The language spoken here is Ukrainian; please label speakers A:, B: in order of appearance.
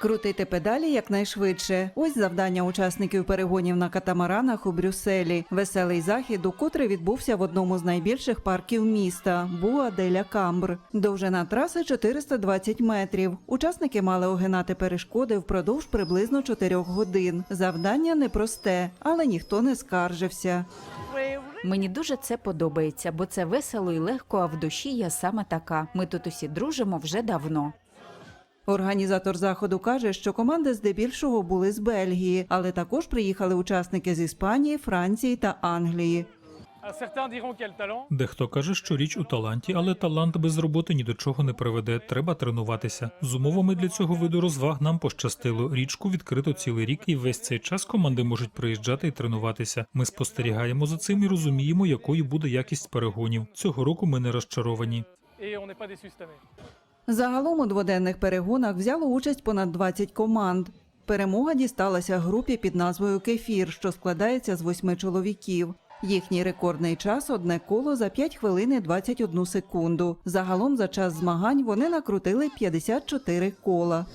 A: Крутити педалі якнайшвидше. Ось завдання учасників перегонів на катамаранах у Брюсселі. Веселий захід, укотре відбувся в одному з найбільших парків міста Буа деля Камбр. Довжина траси 420 метрів. Учасники мали огинати перешкоди впродовж приблизно 4 годин. Завдання непросте, але ніхто не скаржився.
B: Мені дуже це подобається, бо це весело і легко, а в душі я саме така. Ми тут усі дружимо вже давно.
A: Організатор заходу каже, що команди здебільшого були з Бельгії, але також приїхали учасники з Іспанії, Франції та Англії.
C: Дехто каже, що річ у таланті, але талант без роботи ні до чого не приведе. Треба тренуватися. З умовами для цього виду розваг нам пощастило. Річку відкрито цілий рік, і весь цей час команди можуть приїжджати і тренуватися. Ми спостерігаємо за цим і розуміємо, якою буде якість перегонів. Цього року ми не розчаровані.
A: Загалом у дводенних перегонах взяло участь понад 20 команд. Перемога дісталася групі під назвою Кефір, що складається з восьми чоловіків. Їхній рекордний час одне коло за 5 хвилин і 21 секунду. Загалом за час змагань вони накрутили 54 кола.